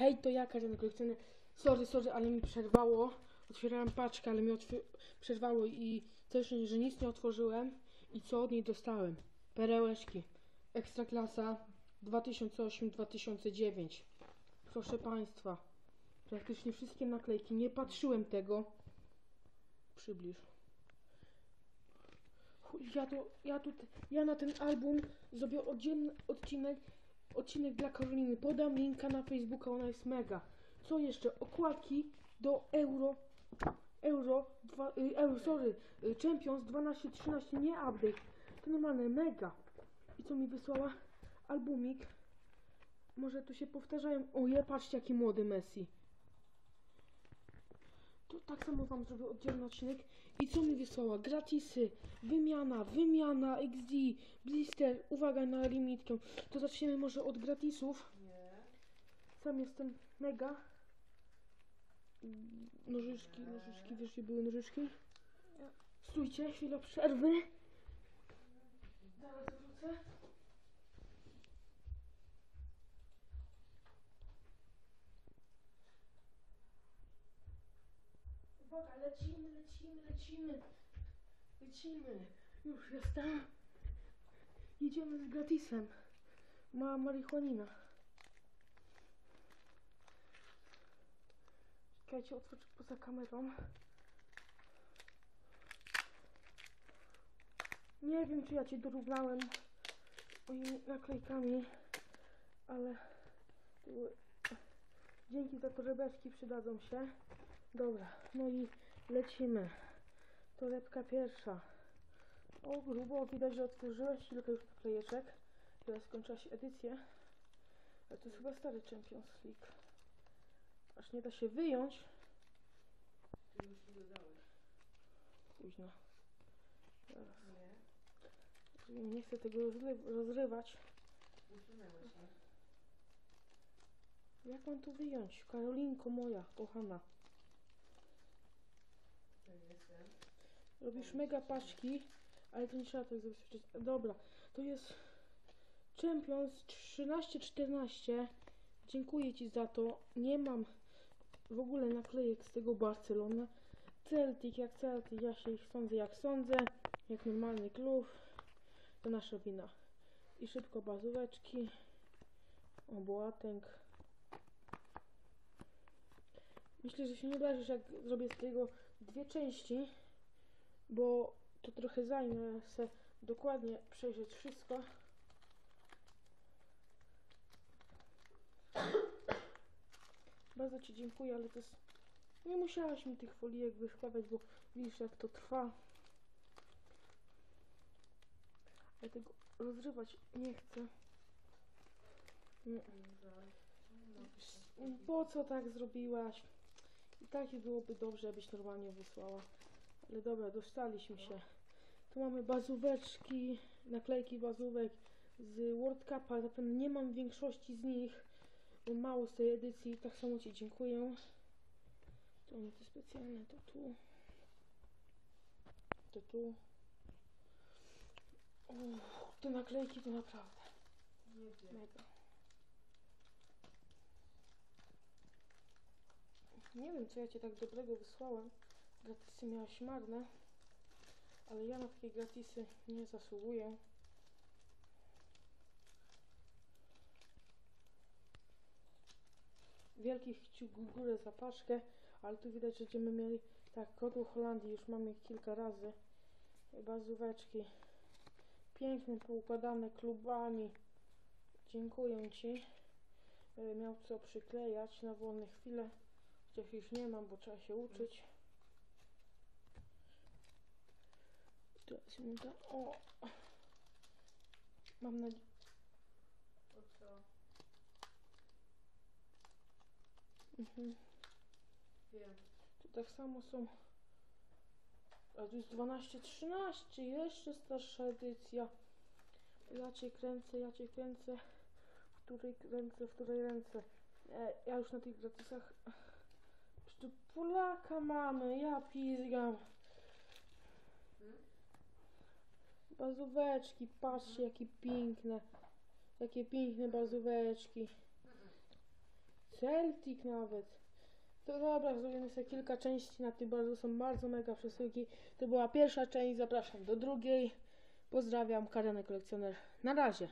Hej, to ja, Karen Kolekcjoner. Sorry, sorry, ale mi przerwało. Otwierałem paczkę, ale mi przerwało i też, że nic nie otworzyłem. I co od niej dostałem? Perełeczki. Ekstraklasa 2008-2009. Proszę Państwa. Praktycznie wszystkie naklejki. Nie patrzyłem tego. Przybliż. Ja to, ja tu, ja na ten album zrobię oddzielny odcinek, odcinek dla Karoliny. Podam linka na Facebooka, ona jest mega. Co jeszcze? Okładki do Euro, Euro, dwa, y, Euro, sorry, y, Champions 12-13, nie update. To normalne, mega. I co mi wysłała? Albumik. Może tu się powtarzają. O, je, patrzcie jaki młody Messi. Tak samo wam zrobię oddzielny odcinek. I co mi wysłała? Gratisy, wymiana, wymiana, XD, blister, uwaga na limitkę. To zaczniemy może od gratisów. Nie. Sam jestem mega. Nożyczki, nożyczki, wiesz gdzie były nożyczki? Stójcie, chwila przerwy. Zaraz wrócę. Uwaga, lecimy, lecimy, lecimy. Lecimy. Już jestem. Jedziemy z gratisem. Ma marihuanina. Czekajcie, otworzę poza kamerą. Nie wiem, czy ja cię dorównałem moimi naklejkami, ale dzięki za torebeczki przydadzą się. Dobra, no i lecimy. Torebka pierwsza. O, grubo, widać, że otworzyłeś kilka już naklejeczek. Teraz skończyła się edycja. Ale to jest chyba stary Champions League. Aż nie da się wyjąć. Ty już nie dodałeś. Późno. Teraz. Nie. Nie chcę tego rozry- rozrywać. Usunęłeś, nie? Jak mam to wyjąć? Karolinko moja, kochana. To jestem. Robisz mega paczki, ale to nie trzeba tak zabezpieczyć. Dobra, to jest Champions 13-14. Dziękuję Ci za to. Nie mam w ogóle naklejek z tego Barcelony. Celtic jak Celtic, ja się ich sądzę jak sądzę. Jak normalny klub. To nasza wina. I szybko bazóweczki. O, Boateng. Myślę, że się nie obrazisz, jak zrobię z tego dwie części bo to trochę zajmę se dokładnie przejrzeć wszystko. Bardzo Ci dziękuję, ale to jest... Nie musiałaś mi tych folijek wyszkładać, bo widzisz jak to trwa. Ja tego rozrywać nie chcę. Nie. Po co tak zrobiłaś? I tak byłoby dobrze, abyś normalnie wysłała. Ale dobra, dostaliśmy się. Tu mamy bazóweczki, naklejki bazówek z World Cupa. Zapewne nie mam większości z nich. Mało z tej edycji. Tak samo Ci dziękuję. To one te specjalne, to tu. To tu. Uff, te naklejki to naprawdę Nie wiem. mega. Nie wiem, co ja Cię tak dobrego wysłałem. Gratisy miałaś marne. Ale ja na takie gratisy nie zasługuję. Wielkich kciuk w górę za paczkę, ale tu widać, że będziemy mieli tak, kotł Holandii już mamy kilka razy. Bazóweczki. Piękne, poukładane klubami. Dziękuję Ci. Będę miał co przyklejać na wolne chwile. Chociaż już nie mam, bo trzeba się uczyć. Teraz mi da... O! Mam nadzieję... Mhm. Wiem. Tu tak samo są... A tu jest 12-13, jeszcze starsza edycja. Ja cię kręcę, ja cię kręcę. W której ręce, w której ręce. E, ja już na tych gratisach... Czy tu Polaka mamy? Ja pizgam. Bazóweczki, patrzcie jakie piękne. Jakie piękne bazóweczki. Celtic nawet. To dobra, zrobimy sobie kilka części na tym, bardzo są bardzo mega przesyłki. To była pierwsza część, zapraszam do drugiej. Pozdrawiam, Kariany Kolekcjoner. Na razie.